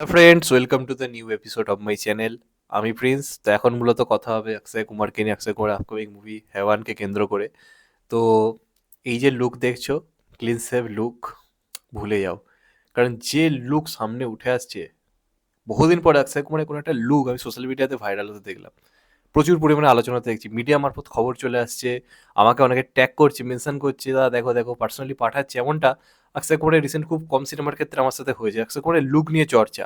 Friends welcome to the new episode of my channel আমি Prince তো এখন মূলত কথা হবে অক্ষয় কুমারকে নিয়ে। অক্ষয় কুমার আপকামিং মুভি হেওয়ানকে কেন্দ্র করে। তো এই যে লুক দেখছ ক্লিন সেভ লুক ভুলে যাও। কারণ যে লুক সামনে উঠে আসছে, বহুদিন পরে অক্ষয় কুমারের কোনো একটা লুক আমি সোশ্যাল মিডিয়াতে ভাইরাল হতে দেখলাম। প্রচুর পরিমাণে আলোচনা দেখছি। মিডিয়া মারফত খবর চলে আসছে, আমাকে অনেকে ট্যাগ করছে মেনশন করছে, দাদা, দেখো দেখো পার্সোনালি পাঠাচ্ছে এমনটা। অক্ষয় কুমারের রিসেন্ট খুব কম সিনেমার ক্ষেত্রে আমার সাথে হয়েছে। অক্ষয় কুমারের লুক নিয়ে চর্চা,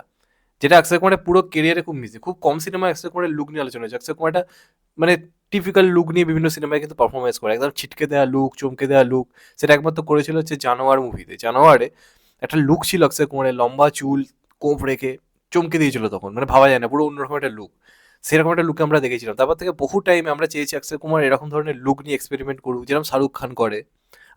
যেটা অক্ষয় কুমারের পুরো কেরিয়ারে খুব মিসে খুব কম সিনেমায় অক্ষয় কুমারের লুক নিয়ে আলোচনা হয়েছে। অক্ষয় কুমারটা মানে টিপিক্যাল লুক নিয়ে বিভিন্ন সিনেমায় কিন্তু পারফরমেন্স করে। একদম ছিটকে দেওয়া লুক চমকে দেওয়া লুক সেটা একমাত্র করেছিল হচ্ছে জানোয়ার মুভিতে জানোয়ারে একটা লুক ছিল অক্ষয় কুমারের লম্বা চুল, কোপ রেখে চমকে দিয়েছিল তখন। মানে ভাবা যায় না, পুরো অন্যরকম একটা লুক সেরকম একটা লুকে আমরা দেখেছিলাম। তারপর থেকে বহু টাইমে আমরা চেয়েছি অক্ষয় কুমার এরকম ধরনের লুক নিয়ে এক্সপেরিমেন্ট করুক, যেরকম শাহরুখ খান করে।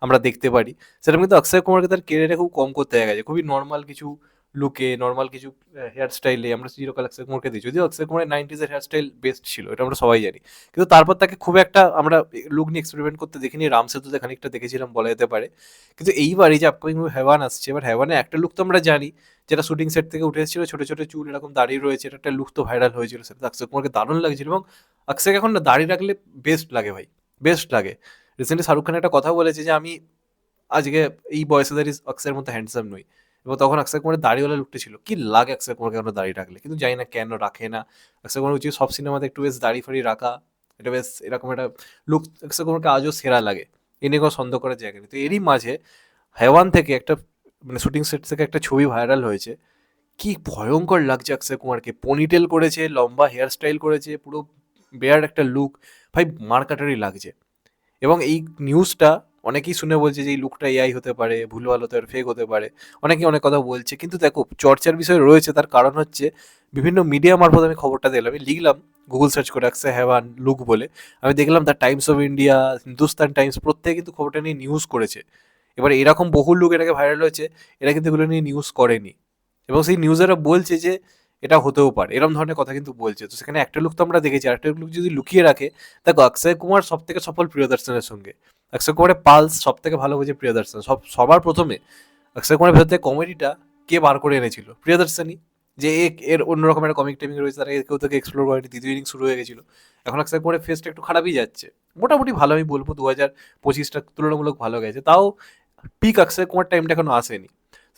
আমরা দেখতে পারি। সেরকম কিন্তু অক্ষয় কুমারকে তার কেরিয়ারে খুব কম করতে দেখা গেছে। খুবই নর্মাল কিছু লুকে নর্মাল কিছু হেয়ার স্টাইলে আমরা চিরকাল অক্ষয় কুমারকে দিই যদিও অক্ষয় কুমারের নাইনটিজের হেয়ার স্টাইল বেস্ট ছিল, এটা আমরা সবাই জানি। কিন্তু তারপর তাকে খুব একটা আমরা লুক নিয়ে এক্সপেরিমেন্ট করতে দেখিনি। রাম সেতুতে খানিকটা দেখেছিলাম, বলা যেতে পারে। কিন্তু এইবার এই যে আপকামিং হেওয়ান আসছে, এবার হেওয়ানে একটা লুক তো আমরা জানি, যেটা শুটিং সেট থেকে উঠে এসেছিল, ছোটো ছোটো চুল এরকম দাঁড়িয়ে রয়েছে, এটা একটা লুক তো ভাইরাল হয়েছিল। সেটা অক্ষয় কুমারকে দারুণ লাগছিল এবং অক্ষয়কে এখন না দাড়ি রাখলে বেস্ট লাগে ভাই বেস্ট লাগে। রিসেন্টলি শাহরুখ খান একটা কথা বলেছে যে আমি আজকে এই বয়সে দাঁড়িয়ে অক্ষয়ের মতো হ্যান্ডসাম নই। এবং তখন অক্ষয় কুমারের দাড়িওয়ালা লুকটা ছিল। কি লাগে অক্ষয় কুমারকে আমরা দাড়ি রাখলে? কিন্তু জানি না কেন রাখে না। অক্ষয় কুমার উচিত সব সিনেমাতে একটু বেশ দাড়ি ফাড়ি রাখা। এটা বেশ এরকম একটা লুক অক্ষয় কুমারকে আজও সেরা লাগে। এ নিয়ে কোনো সন্দেহ করার জায়গা নেই। তো এরই মাঝে হেওয়ান থেকে একটা মানে শুটিং সেট থেকে একটা ছবি ভাইরাল হয়েছে। কি ভয়ঙ্কর লাগছে অক্ষয় কুমারকে পনিটেল করেছে, লম্বা হেয়ার স্টাইল করেছে, পুরো বেয়ার একটা লুক ভাই মার্কাটারি লাগছে। এবং এই নিউজটা অনেকেই শুনে বলছে যে এই লুকটা এআই হতে পারে, ভুলভাল হতে পারে ফেক হতে পারে। অনেকেই অনেক কথা বলছে। কিন্তু দেখো, চর্চার বিষয় রয়েছে, তার কারণ হচ্ছে বিভিন্ন মিডিয়া মারফত আমি খবরটা দেখলাম আমি লিখলাম গুগল সার্চ করে রাখছে হ্যাভান লুক বলে। আমি দেখলাম the Times of India Hindustan Times প্রত্যেকে কিন্তু খবরটা নিয়ে নিউজ করেছে। এবার এরকম বহু লোক এটাকে ভাইরাল হয়েছে, এরা কিন্তু এগুলো নিয়ে নিউজ করেনি। এবং সেই নিউজাররা বলছে যে এটা হতেও পারে। এরকম ধরনের কথা কিন্তু বলছে। তো সেখানে একটা লুক তো আমরা দেখেছি, আরেকটা লুক যদি লুকিয়ে রাখে, দেখো অক্ষয় কুমার সব থেকে সফল প্রিয়দর্শনের সঙ্গে। অক্ষয় কুমারের পালস সব থেকে ভালো বোঝে প্রিয়দর্শন। সব, সবার প্রথমে অক্ষয় কুমারের ভেতর কমেডিটা কে বার করে এনেছিল? প্রিয়দর্শনই। যে এক এর অন্যরকম একটা কমিক টাইমিং রয়েছে, তারা কেউ থেকে এক্সপ্লোর করেনি, দ্বিতীয় ইনিং শুরু হয়ে গেছিল। এখন অক্ষয় কুমারের ফেসটা একটু খারাপই যাচ্ছে। মোটামুটি ভালো আমি বলব, দু হাজার পঁচিশটা তুলনামূলক ভালো গেছে। তাও পিক অক্ষয় কুমার টাইমটা এখনও আসেনি।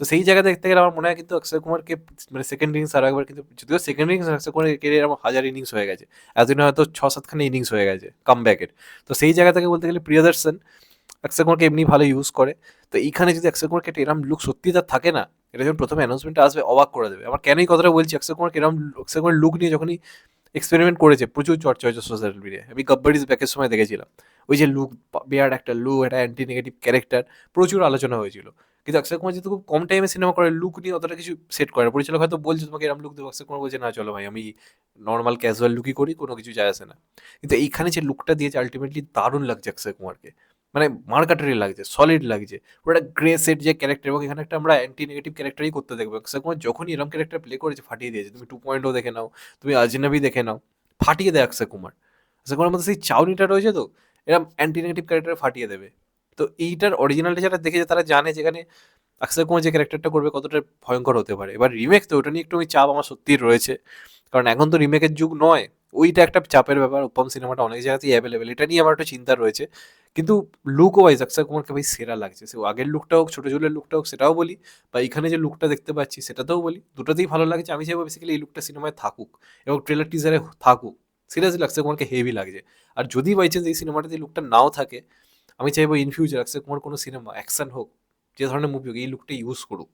তো সেই জায়গা দেখতে গেলে আমার মনে হয় কিন্তু অক্ষয় কুমারকে মানে সেকেন্ড ইনিংস আরও একবার কিন্তু যদিও সেকেন্ড ইনিংস অক্ষয় কুমারের কেরিয়ার আমার হাজার ইনিংস হয়ে গেছে। এতদিন হয়তো ছ সাতখানে ইনিংস হয়ে গেছে কাম ব্যাকের তো সেই জায়গা থেকে বলতে গেলে প্রিয়দর্শন, অক্ষয় কুমারকে এমনি ভালো ইউজ করে। তো এইখানে যদি অক্ষয় কুমারকে একটা এরম লুক সত্যি তার থাকে না এটা যখন প্রথমে অ্যানাউন্সমেন্টটা আসবে, অবাক করে দেবে। আমার কেনই কথাটা বলছি, অক্ষয় কুমারকে এরম অক্ষয় কুমার লুক নিয়ে যখনই এক্সপেরিমেন্ট করেছে, প্রচুর চর্চা হয়েছে সোশ্যাল মিডিয়ায় আমি গব্বারিজ ব্যাকের সময় দেখেছিলাম। ওই যে লুক বিয়ার্ড একটা লুক একটা অ্যান্টি নেগেটিভ ক্যারেক্টার প্রচুর আলোচনা হয়েছিল। কিন্তু অক্ষয় কুমার যেহেতু খুব কম টাইমে সিনেমা করে লুক নিয়ে অতটা কিছু সেট করে পরিচালক হয়তো বলছে তোমাকে এরকম লুক দেবো। অক্ষয় কুমার বলছে, না, চলো ভাই, আমি নর্মাল ক্যাজুয়াল লুকই করি, কোনো কিছু যায় আসে না। কিন্তু এইখানে যে লুকটা দিয়েছে আলটিমেটলি দারুণ লাগছে অক্ষয় কুমারকে। মানে মার্কাটারি লাগছে সলিড লাগছে। একটা গ্রে সেট যে ক্যারেক্টার এবং এখানে একটা আমরা অ্যান্টি নেগেটিভ ক্যারেক্টারই করতে দেখব। অক্ষয় কুমার যখনই এরকম ক্যারেক্টার প্লে করেছে, ফাটিয়ে দিয়েছে। তুমি টু পয়েন্টও দেখে নাও, তুমি আজনবি দেখে নাও, ফাটিয়ে দেয় অক্ষয় কুমার। অক্ষয় কুমার মধ্যে সেই চাউনিটা রয়েছে তো এরকম অ্যান্টি নেগেটিভ ক্যারেক্টার ফাটিয়ে দেবে। তো এইটার অরিজিনালটা যারা দেখেছে তারা জানে যেখানে অক্ষয় কুমার যে ক্যারেক্টারটা করবে কতটা ভয়ঙ্কর হতে পারে। এবার রিমেক তো ওটা নিয়ে একটু আমি চাপ আমার সত্যিই রয়েছে। কারণ এখন তো রিমেকের যুগ নয়, ওইটা একটা চাপের ব্যাপার। উপম সিনেমাটা অনেক জায়গাতেই অ্যাভেলেবেল এটা নিয়ে আমার একটা চিন্তা রয়েছে। কিন্তু লুক ওয়াইজ অক্ষয় কুমারকে ভাই সেরা লাগছে। সে আগের লুকটা হোক, ছোটো চুলের লুকটা হোক, সেটাও বলি বা এখানে যে লুকটা দেখতে পাচ্ছি সেটাতেও বলি, দুটোতেই ভালো লাগছে। আমি চাইব বেসিক্যালি এই লুকটা সিনেমায় থাকুক এবং ট্রেলার টিজারে থাকুক। সিরিয়াসলি অক্ষয় কুমারকে হেভি লাগছে। আর যদি বাই চান্স এই সিনেমাটাতে লুকটা নাও থাকে আমি চাইব ইন ফিউচার অক্ষয় কুমার কোনো সিনেমা অ্যাকশন হোক, যে ধরনের মুভি হোক, এই লুকটা ইউজ করুক।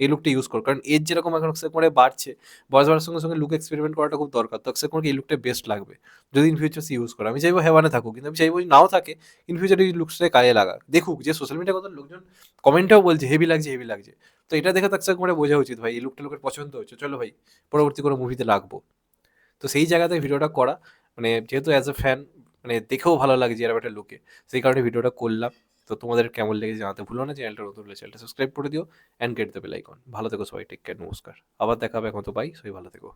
এই লুকটা ইউজ করুক। কারণ এর যেরকম এখন অক্ষয় কুমারে বাড়ছে, বয়স বাড়ার সঙ্গে সঙ্গে লুক এক্সপেরিমেন্ট করাটা খুব দরকার। তো অক্ষয় কুমারকে এই লুকটা বেস্ট লাগবে। যদি ইন ফিউচার সে ইউজ করে। আমি চাইব হেওয়ানে থাকুক। কিন্তু আমি চাইব নাও থাকে ইন ফিউচার এই লুকসটাই কাজে লাগা দেখুক যে সোশ্যাল মিডিয়া কথা লোকজন কমেন্টেও বলছে হেভি লাগছে হেভি লাগছে। তো এটা দেখে তো অক্ষয় কুমারে বোঝা উচিত ভাই, এই লুকটা লোকের পছন্দ হচ্ছে। চলো ভাই, পরবর্তী কোনো মুভিতে লাগবো। তো সেই জায়গাতে ভিডিওটা করা। মানে যেহেতু অ্যাজ এ ফ্যান মানে দেখেও ভালো লাগছে এরকম একটা লুকে সেই কারণে ভিডিওটা করলাম। তো তোমাদের কেমন লেগেছে জানাতে ভুলো না চ্যানেলটা নতুন হলে চ্যানেলটা সাবস্ক্রাইব করে দিও and get the bell icon ভালো থেকো সবাই টেক কেয়ার নমস্কার। আবার দেখাবে এখন তো বাই সবাই ভালো থেকো।